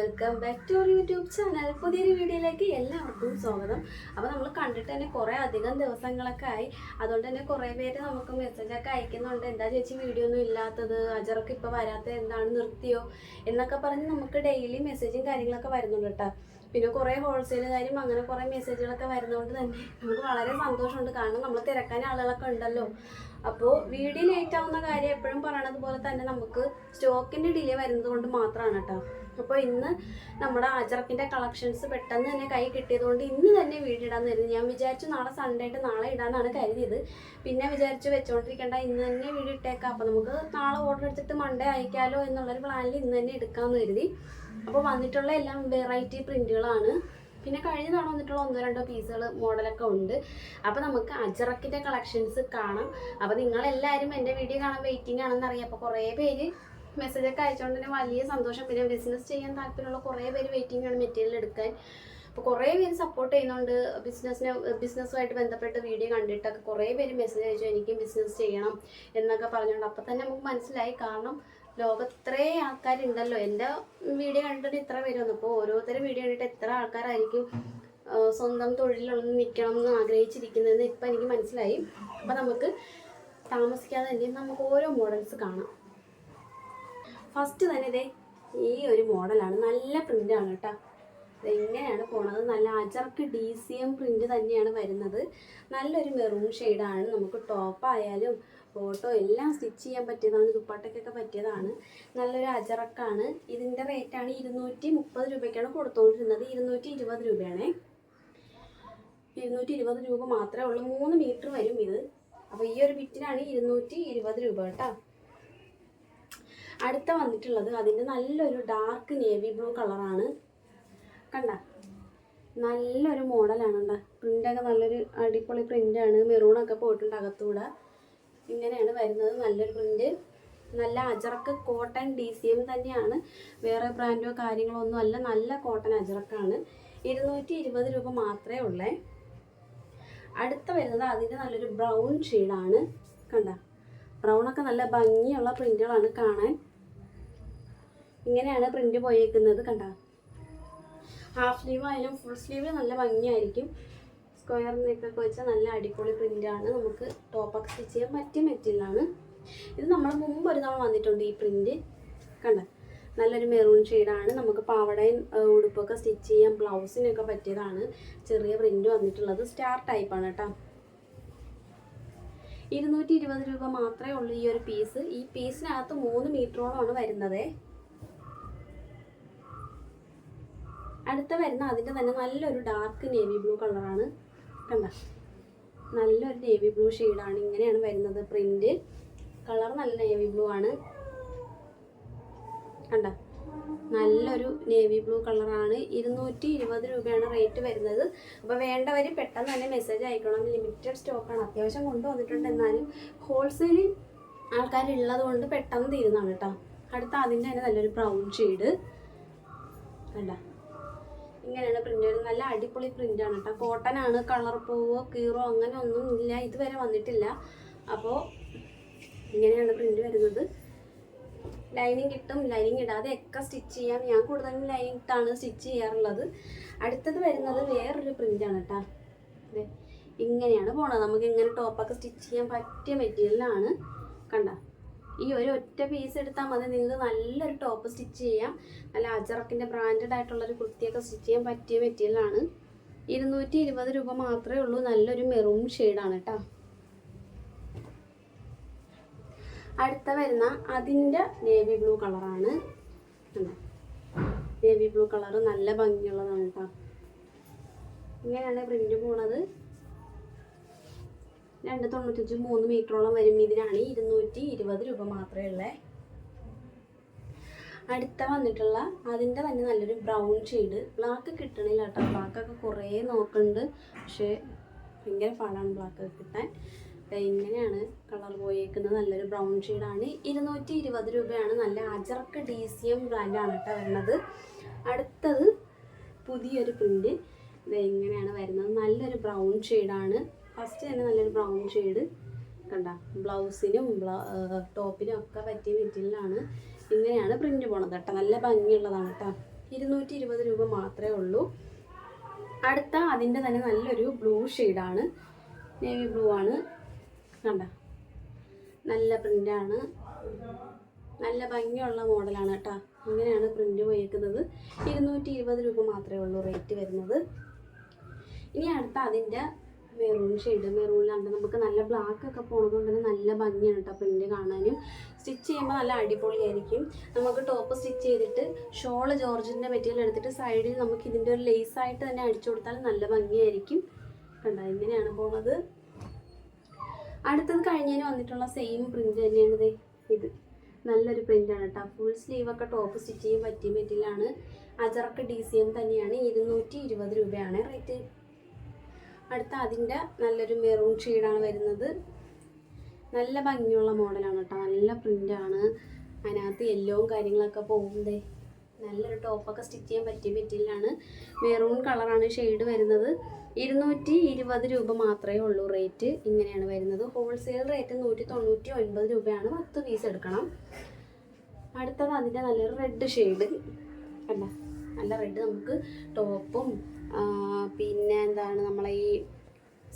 Welcome back to our YouTube channel. പുതിയൊരു വീഡിയോയിലേക്ക് എല്ലാവർക്കും സ്വാഗതം. അപ്പോൾ നമ്മൾ കണ്ടിട്ട് തന്നെ കുറേ അധികം ദിവസങ്ങളൊക്കെ ആയി. അതുകൊണ്ട് തന്നെ കുറേ പേര് നമുക്ക് മെസ്സേജൊക്കെ അയക്കുന്നുണ്ട്. എന്താ ചേച്ചി വീഡിയോ ഒന്നും ഇല്ലാത്തത്? അജറൊക്കെ ഇപ്പോൾ വരാത്തത് എന്താണ് നിർത്തിയോ? എന്നൊക്കെ പറഞ്ഞ് നമുക്ക് ഡെയിലി മെസ്സേജും കാര്യങ്ങളൊക്കെ വരുന്നുണ്ട് കേട്ടോ. പിന്നെ കുറേ ഹോൾസെയിലുകാരും അങ്ങനെ കുറേ മെസ്സേജുകളൊക്കെ വരുന്നതുകൊണ്ട് തന്നെ നമുക്ക് വളരെ സന്തോഷമുണ്ട്. കാരണം നമ്മൾ തിരക്കാൻ ആളുകളൊക്കെ ഉണ്ടല്ലോ. അപ്പോൾ വീഡിയോ ലേറ്റ് ആവുന്ന കാര്യം എപ്പോഴും പറയണത് പോലെ തന്നെ നമുക്ക് സ്റ്റോക്കിന്റെ ഡിലേ വരുന്നത് കൊണ്ട് മാത്രമാണ് കേട്ടോ അപ്പോൾ ഇന്ന് നമ്മുടെ ആചറക്കിന്റെ കളക്ഷൻസ് പെട്ടെന്ന് തന്നെ കൈ കിട്ടിയതുകൊണ്ട് ഇന്ന് തന്നെ വീഡിയോ കരുതി. ഞാൻ വിചാരിച്ചു നാളെ സൺഡേ ആയിട്ട് നാളെ ഇടാനാണ് കരുതിയത്. പിന്നെ വിചാരിച്ചു വെച്ചുകൊണ്ടിരിക്കേണ്ട ഇന്ന് തന്നെ വീഡിയോ ഇട്ടേക്കാം. അപ്പോൾ നമുക്ക് നാളെ ഓർഡർ എടുത്തിട്ട് മൺഡേ അയക്കാലോ എന്നുള്ളൊരു പ്ലാനിൽ ഇന്ന് തന്നെ എടുക്കാമെന്ന് കരുതി. അപ്പോൾ വന്നിട്ടുള്ള എല്ലാം വെറൈറ്റി പ്രിന്റുകളാണ് പിന്നെ കഴിഞ്ഞ തവണ വന്നിട്ടുള്ള ഒന്നോ രണ്ടോ പീസുകൾ മോഡലൊക്കെ ഉണ്ട്. അപ്പോൾ നമുക്ക് അജറക്കിന്റെ കളക്ഷൻസ് കാണാം. അപ്പോൾ നിങ്ങളെല്ലാവരും എന്റെ വീഡിയോ കാണാൻ വെയിറ്റിംഗ് ആണെന്ന് അറിയാം. അപ്പോൾ കുറേ പേര് മെസ്സേജൊക്കെ അയച്ചുകൊണ്ട് തന്നെ വലിയ സന്തോഷം. പിന്നെ ബിസിനസ് ചെയ്യാൻ താല്പര്യമുള്ള കുറേ പേര് വെയിറ്റിംഗ് ആണ് മെറ്റീരിയൽ എടുക്കാൻ. അപ്പോൾ കുറേ പേര് സപ്പോർട്ട് ചെയ്യുന്നുണ്ട്. ബിസിനസ്സിനെ ബിസിനസ്സുമായിട്ട് ബന്ധപ്പെട്ട് വീഡിയോ കണ്ടിട്ടൊക്കെ കുറേ പേര് മെസ്സേജ് അയച്ചു. എനിക്ക് ബിസിനസ് ചെയ്യണം എന്നൊക്കെ പറഞ്ഞുകൊണ്ട് അപ്പോൾ തന്നെ നമുക്ക് മനസ്സിലായി. കാരണം ലോകത്ത് ഇത്രയും ആൾക്കാരുണ്ടല്ലോ. എന്റെ വീഡിയോ കണ്ടിട്ട് ഇത്ര പേരൊന്നും. അപ്പോൾ ഓരോരുത്തരും വീഡിയോ കണ്ടിട്ട് എത്ര ആൾക്കാരായിരിക്കും സ്വന്തം തൊഴിലിലൊന്ന് നിൽക്കണം എന്ന് ആഗ്രഹിച്ചിരിക്കുന്നതെന്ന് ഇപ്പം എനിക്ക് മനസ്സിലായി. അപ്പോൾ നമുക്ക് താമസിക്കാതെ തന്നെ നമുക്ക് ഓരോ മോഡൽസ് കാണാം. ഫസ്റ്റ് തന്നെ ഇതേ ഈ ഒരു മോഡലാണ്. നല്ല പ്രിന്റാണ് കേട്ടോ. ഇതെങ്ങനെയാണ് പോണത്. നല്ല ajrakh D C M print തന്നെയാണ് വരുന്നത്. നല്ലൊരു മെറൂൺ ഷെയ്ഡാണ് നമുക്ക് ടോപ്പ് ആയാലും ഫോട്ടോ എല്ലാം സ്റ്റിച്ച് ചെയ്യാൻ പറ്റിയതാണ് ദുപ്പാട്ടയ്ക്കൊക്കെ പറ്റിയതാണ്. നല്ലൊരു അജറക്കാണ്. ഇതിന്റെ റേറ്റാണ് ഇരുന്നൂറ്റി മുപ്പത് രൂപയ്ക്കാണ് കൊടുത്തുകൊണ്ടിരുന്നത് ഇരുന്നൂറ്റി ഇരുപത് രൂപയാണ്. ഇരുന്നൂറ്റി ഇരുപത് രൂപ മാത്രമേ ഉള്ളൂ. മൂന്ന് മീറ്റർ വരും ഇത്. അപ്പോൾ ഈ ഒരു ബിറ്റിനാണ് ഇരുന്നൂറ്റി ഇരുപത് രൂപ കേട്ടോ. അടുത്ത വന്നിട്ടുള്ളത് അതിന്റെ നല്ലൊരു ഡാർക്ക് നേവി ബ്ലൂ കളറാണ് കണ്ട? നല്ലൊരു മോഡലാണ് പ്രിന്റ് പ്രിന്റൊക്കെ നല്ലൊരു അടിപൊളി പ്രിന്റാണ് മെറൂണൊക്കെ പോയിട്ടുണ്ട് അകത്തൂടെ. ഇങ്ങനെയാണ് വരുന്നത്. നല്ലൊരു പ്രിന്റ് നല്ല ajrakh cotton D C M തന്നെയാണ്. വേറെ ബ്രാൻഡോ കാര്യങ്ങളോ ഒന്നും അല്ല. നല്ല കോട്ടൺ അജറക്കാണ്. ഇരുന്നൂറ്റി ഇരുപത് രൂപ മാത്രമേ ഉള്ളേ. അടുത്ത വരുന്നത് അതിന്റെ നല്ലൊരു ബ്രൗൺ ഷെയ്ഡാണ് കണ്ട? ബ്രൗണൊക്കെ നല്ല ഭംഗിയുള്ള പ്രിന്റുകളാണ് കാണാൻ. ഇങ്ങനെയാണ് പ്രിന്റ് പോയേക്കുന്നത്. കണ്ട? ഹാഫ് സ്ലീവ് ആയാലും ഫുൾ സ്ലീവ് നല്ല ഭംഗിയായിരിക്കും. സ്ക്വയർ എന്നൊക്കെ വെച്ച നല്ല അടിപൊളി പ്രിന്റാണ് നമുക്ക് ടോപ്പ് ടോപ്പൊക്കെ സ്റ്റിച്ച് ചെയ്യാൻ പറ്റിയ മെറ്റീരിയലാണ് ഇത് നമ്മൾ മുമ്പ് ഒരു തവണ വന്നിട്ടുണ്ട് ഈ പ്രിന്റ് കണ്ട? നല്ലൊരു മെറൂൺ ഷെയ്ഡാണ് നമുക്ക് പാവടയും ഉടുപ്പൊക്കെ സ്റ്റിച്ച് ചെയ്യാൻ ബ്ലൗസിനൊക്കെ പറ്റിയതാണ്. ചെറിയ പ്രിന്റ് വന്നിട്ടുള്ളത് സ്റ്റാർ ടൈപ്പാണ് കേട്ടോ. ഇരുന്നൂറ്റി ഇരുപത് രൂപ മാത്രമേ ഉള്ളൂ ഈ ഒരു പീസ് ഈ പീസിനകത്ത് മൂന്ന് മീറ്ററോളമാണ് വരുന്നത്. അടുത്ത വരുന്ന അതിന്റെ തന്നെ നല്ലൊരു ഡാർക്ക് നേവി ബ്ലൂ കളറാണ് കണ്ട. നല്ലൊരു നേവി ബ്ലൂ ഷെയ്ഡാണ് ഇങ്ങനെയാണ് വരുന്നത് പ്രിന്റ് കളർ നല്ല നേവി ബ്ലൂ ആണ്. കണ്ട. നല്ലൊരു നേവി ബ്ലൂ കളറാണ് ഇരുന്നൂറ്റി ഇരുപത് രൂപയാണ് റേറ്റ് വരുന്നത്. അപ്പോൾ വേണ്ടവർ പെട്ടെന്ന് തന്നെ മെസ്സേജ് അയക്കണം. ലിമിറ്റഡ് സ്റ്റോക്കാണ് അത്യാവശ്യം കൊണ്ടുവന്നിട്ടുണ്ട്. എന്നാലും ഹോൾസെയിൽ ആൾക്കാരുള്ളത് കൊണ്ട് പെട്ടെന്ന് തീരുന്നതാണ് കേട്ടോ. അടുത്ത അതിന്റെ തന്നെ നല്ലൊരു ബ്രൗൺ ഷെയ്ഡ് കണ്ട. ഇങ്ങനെയാണ് പ്രിന്റ് വരുന്നത് നല്ല അടിപൊളി പ്രിന്റ് ആണ് കേട്ടോ കോട്ടൺ ആണ് കളർ പൂവോ കീറോ അങ്ങനെ ഒന്നും ഇല്ല. ഇതുവരെ വന്നിട്ടില്ല. അപ്പോൾ ഇങ്ങനെയാണ് പ്രിന്റ് വരുന്നത്. ലൈനിങ് കിട്ടും. ലൈനിങ് ഇടാതെ ഒക്കെ സ്റ്റിച്ച് ചെയ്യാം. ഞാൻ കൂടുതലും ലൈനിങ് ഇട്ടാണ് സ്റ്റിച്ച് ചെയ്യാറുള്ളത്. അടുത്തത് വരുന്നത് വേറൊരു പ്രിന്റാണ് കേട്ടോ ഇങ്ങനെയാണ് പോണത്. നമുക്ക് ഇങ്ങനെ ടോപ്പൊക്കെ സ്റ്റിച്ച് ചെയ്യാൻ പറ്റിയ മെറ്റീരിയലാണ് കണ്ട? ഈ ഒരു ഒറ്റ പീസ് എടുത്താൽ മതി. നിങ്ങൾക്ക് നല്ലൊരു ടോപ്പ് സ്റ്റിച്ച് ചെയ്യാം. നല്ല അജറക്കിന്റെ ബ്രാൻഡഡ് ആയിട്ടുള്ളൊരു കുർത്തിയൊക്കെ സ്റ്റിച്ച് ചെയ്യാൻ പറ്റിയ മെറ്റീരിയലാണ് ഇരുന്നൂറ്റി ഇരുപത് രൂപ മാത്രമേ ഉള്ളൂ. നല്ലൊരു മെറൂൺ ഷെയ്ഡാണ് കേട്ടോ അടുത്ത വരുന്ന അതിന്റെ നേവി ബ്ലൂ കളറാണ് നേവി ബ്ലൂ കളർ നല്ല ഭംഗിയുള്ളതാണ് കേട്ടോ ഇങ്ങനെയാണ് പ്രിന്റ് പോണത്. രണ്ട് തൊണ്ണൂറ്റഞ്ച് മൂന്ന് മീറ്ററോളം വരും. ഇതിനാണ് ഇരുന്നൂറ്റി ഇരുപത് രൂപ മാത്രമേ ഉള്ളേ. അടുത്ത വന്നിട്ടുള്ള അതിന്റെ തന്നെ നല്ലൊരു ബ്രൗൺ ഷെയ്ഡ് ബ്ലാക്ക് കിട്ടണില്ല കേട്ടോ. ബ്ലാക്കൊക്കെ കുറേ നോക്കുന്നുണ്ട് പക്ഷേ ഭയങ്കര പാടാണ് ബ്ലാക്ക് കിട്ടാൻ. ഇങ്ങനെയാണ് കളർ പോയേക്കുന്നത്. നല്ലൊരു ബ്രൗൺ ഷെയ്ഡാണ് ഇരുന്നൂറ്റി ഇരുപത് രൂപയാണ്. നല്ല അജർക്ക് ഡി സി എം ബ്രാൻഡാണ് കേട്ടോ വരുന്നത്. അടുത്തത് പുതിയൊരു പ്രിന്റ് ഇങ്ങനെയാണ് വരുന്നത്. നല്ലൊരു ബ്രൗൺ ഷെയ്ഡാണ് ഫസ്റ്റ് തന്നെ നല്ലൊരു ബ്രൗൺ ഷെയ്ഡ് കണ്ട. ബ്ലൗസിനും ടോപ്പിനും ഒക്കെ പറ്റിയ മെറ്റീരിയലാണ് ഇങ്ങനെയാണ് പ്രിന്റ് പോണത് കേട്ടോ. നല്ല ഭംഗിയുള്ളതാണ് കേട്ടോ. ഇരുന്നൂറ്റി ഇരുപത് രൂപ മാത്രമേ ഉള്ളൂ. അടുത്ത അതിന്റെ തന്നെ നല്ലൊരു ബ്ലൂ ഷെയ്ഡാണ് നേവി ബ്ലൂ ആണ്. കണ്ട. നല്ല പ്രിന്റാണ് നല്ല ഭംഗിയുള്ള മോഡലാണ് കേട്ടോ. ഇങ്ങനെയാണ് പ്രിന്റ് പോയേക്കുന്നത്. ഇരുന്നൂറ്റി ഇരുപത് രൂപ മാത്രമേ ഉള്ളൂ റേറ്റ് വരുന്നത്. ഇനി അടുത്ത അതിന്റെ മെറൂൺ ഷെയ്ഡ് മെറൂണിലാണ് നമുക്ക് നല്ല ബ്ലാക്ക് ഒക്കെ പോണത് കൊണ്ട് തന്നെ നല്ല ഭംഗിയാണ് കേട്ടോ പ്രിന്റ് കാണാനും. സ്റ്റിച്ച് ചെയ്യുമ്പോൾ നല്ല അടിപൊളിയായിരിക്കും. നമുക്ക് ടോപ്പ് സ്റ്റിച്ച് ചെയ്തിട്ട് ഷോൾ ജോർജിന്റെ മെറ്റീരിയൽ എടുത്തിട്ട് സൈഡിൽ നമുക്ക് ഇതിന്റെ ഒരു ലേസ് ആയിട്ട് തന്നെ അടിച്ചു കൊടുത്താൽ നല്ല ഭംഗിയായിരിക്കും. കണ്ടോ? ഇങ്ങനെയാണ് പോണത്. അടുത്തത് കഴിഞ്ഞതിന് വന്നിട്ടുള്ള സെയിം പ്രിന്റ് തന്നെയാണ് ഇത്. നല്ലൊരു പ്രിന്റാണ് കേട്ടോ ഫുൾ സ്ലീവ് ഒക്കെ ടോപ്പ് സ്റ്റിച്ച് ചെയ്യാൻ പറ്റിയ മെറ്റീരിയലാണ് അജറക്ക് ഡി സി എം തന്നെയാണ്. ഇരുന്നൂറ്റി ഇരുപത് രൂപയാണ് റേറ്റ് അടുത്ത അതിന്റെ നല്ലൊരു മെറൂൺ ഷെയ്ഡാണ് വരുന്നത്. നല്ല ഭംഗിയുള്ള മോഡലാണ് കേട്ടോ. നല്ല പ്രിന്റാണ് അതിനകത്ത് യെല്ലോവും കാര്യങ്ങളൊക്കെ പോകുന്നതേ. നല്ലൊരു ടോപ്പൊക്കെ സ്റ്റിച്ച് ചെയ്യാൻ പറ്റിയ മെറ്റീരിയലാണ്. മെറൂൺ കളറാണ് ഷെയ്ഡ് വരുന്നത്. ഇരുന്നൂറ്റി ഇരുപത് രൂപ മാത്രമേ ഉള്ളൂ റേറ്റ്. ഇങ്ങനെയാണ് വരുന്നത്. ഹോൾസെയിൽ റേറ്റ് നൂറ്റി തൊണ്ണൂറ്റി ഒൻപത് രൂപയാണ്. പത്ത് പീസ് എടുക്കണം. അടുത്തത് അതിന്റെ നല്ലൊരു റെഡ് ഷെയ്ഡ്. അല്ല നല്ല റെഡ് നമുക്ക് ടോപ്പും പിന്നെ എന്താണ് നമ്മളെ ഈ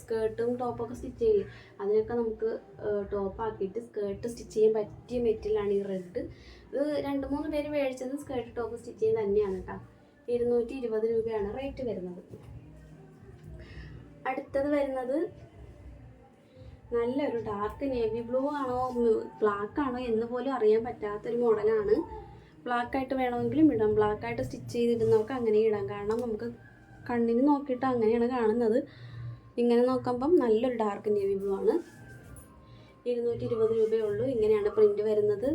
സ്കേർട്ടും ടോപ്പൊക്കെ സ്റ്റിച്ച് ചെയ്യില്ലേ? അതിനൊക്കെ നമുക്ക് ടോപ്പാക്കിയിട്ട് സ്കേർട്ട് സ്റ്റിച്ച് ചെയ്യാൻ പറ്റിയ മെറ്റീരിയലാണ് ഈ റെഡ് ഇത് രണ്ട് മൂന്ന് പേര് മേടിച്ചത് സ്കേർട്ട് ടോപ്പ് സ്റ്റിച്ച് ചെയ്യാൻ തന്നെയാണ് കേട്ടോ ഇരുന്നൂറ്റി ഇരുപത് രൂപയാണ് റേറ്റ് വരുന്നത്. അടുത്തത് വരുന്നത് നല്ലൊരു ഡാർക്ക് നേവി ബ്ലൂ ആണോ ബ്ലാക്ക് ആണോ എന്ന് പോലും അറിയാൻ പറ്റാത്തൊരു മോഡലാണ് ബ്ലാക്ക് ആയിട്ട് വേണമെങ്കിലും ഇടാം. ബ്ലാക്ക് ആയിട്ട് സ്റ്റിച്ച് ചെയ്തിടുന്നവർക്ക് അങ്ങനെ ഇടാം. കാരണം നമുക്ക് കണ്ണിന് നോക്കിയിട്ട് അങ്ങനെയാണ് കാണുന്നത്. ഇങ്ങനെ നോക്കുമ്പം നല്ലൊരു ഡാർക്ക് നേവി ബ്ലൂ ആണ്. ഇരുന്നൂറ്റി ഇരുപത് രൂപയേ ഉള്ളൂ ഇങ്ങനെയാണ് പ്രിന്റ് വരുന്നത്.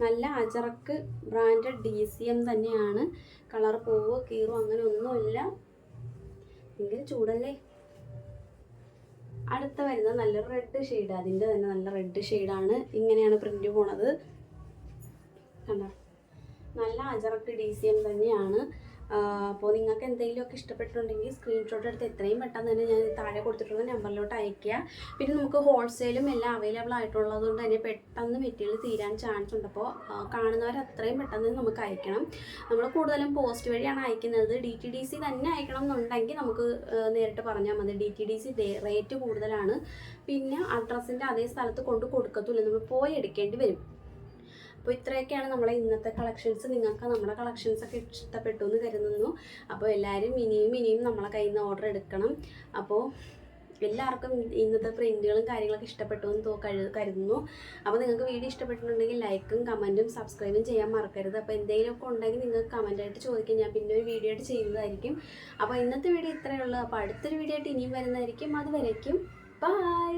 നല്ല ajrakh branded D C M തന്നെയാണ്. കളർ പോവോ കീറോ അങ്ങനെ ഒന്നുമില്ല. ഭയങ്കര ചൂടല്ലേ? അടുത്ത വരുന്നത് നല്ല റെഡ് ഷെയ്ഡ് അതിന്റെ തന്നെ നല്ല റെഡ് ഷെയ്ഡാണ് ഇങ്ങനെയാണ് പ്രിന്റ് പോണത്. കണ്ടോ? നല്ല അജറക്ക് ഡി സി എം തന്നെയാണ്. അപ്പോൾ നിങ്ങൾക്ക് എന്തെങ്കിലുമൊക്കെ ഇഷ്ടപ്പെട്ടിട്ടുണ്ടെങ്കിൽ സ്ക്രീൻഷോട്ട് എടുത്ത് എത്രയും പെട്ടെന്ന് തന്നെ ഞാൻ താഴെ കൊടുത്തിട്ടുള്ള നമ്പറിലോട്ട് അയയ്ക്കുക. പിന്നെ നമുക്ക് ഹോൾസെയിലും എല്ലാം അവൈലബിൾ ആയിട്ടുള്ളത് കൊണ്ട് തന്നെ പെട്ടെന്ന് മെറ്റീരിയൽ തീരാൻ ചാൻസ് ഉണ്ട്. അപ്പോൾ കാണുന്നവർ അത്രയും പെട്ടെന്ന് നമുക്ക് അയക്കണം. നമ്മൾ കൂടുതലും പോസ്റ്റ് വഴിയാണ് അയക്കുന്നത്. ഡി ടി ഡി സി തന്നെ അയക്കണം എന്നുണ്ടെങ്കിൽ നമുക്ക് നേരിട്ട് പറഞ്ഞാൽ മതി. D T D C rate കൂടുതലാണ്. പിന്നെ അഡ്രസ്സിന്റെ അതേ സ്ഥലത്ത് കൊണ്ട് കൊടുക്കത്തില്ല നമ്മൾ പോയി എടുക്കേണ്ടി വരും. അപ്പോൾ ഇത്രയൊക്കെയാണ് നമ്മളെ ഇന്നത്തെ കളക്ഷൻസ് നിങ്ങൾക്ക് നമ്മുടെ കളക്ഷൻസ് ഒക്കെ ഇഷ്ടപ്പെട്ടു എന്ന് കരുതുന്നു. അപ്പോൾ എല്ലാവരും ഇനിയും ഇനിയും നമ്മളെ കയ്യിൽ നിന്ന് ഓർഡർ എടുക്കണം. അപ്പോൾ എല്ലാവർക്കും ഇന്നത്തെ പ്രിന്റുകളും കാര്യങ്ങളൊക്കെ ഇഷ്ടപ്പെട്ടു എന്ന് കരുതുന്നു. അപ്പോൾ നിങ്ങൾക്ക് വീഡിയോ ഇഷ്ടപ്പെട്ടിട്ടുണ്ടെങ്കിൽ ലൈക്കും കമന്റും സബ്സ്ക്രൈബും ചെയ്യാൻ മറക്കരുത്. അപ്പോൾ എന്തെങ്കിലുമൊക്കെ ഉണ്ടെങ്കിൽ നിങ്ങൾക്ക് കമന്റായിട്ട് ചോദിക്കും. ഞാൻ പിന്നെ ഒരു വീഡിയോ ആയിട്ട് ചെയ്യുന്നതായിരിക്കും. അപ്പോൾ ഇന്നത്തെ വീഡിയോ ഇത്രയേ ഉള്ളൂ. അപ്പോൾ അടുത്തൊരു വീഡിയോ ആയിട്ട് ഇനിയും വരുന്നതായിരിക്കും. അതുവരേക്കും ബൈ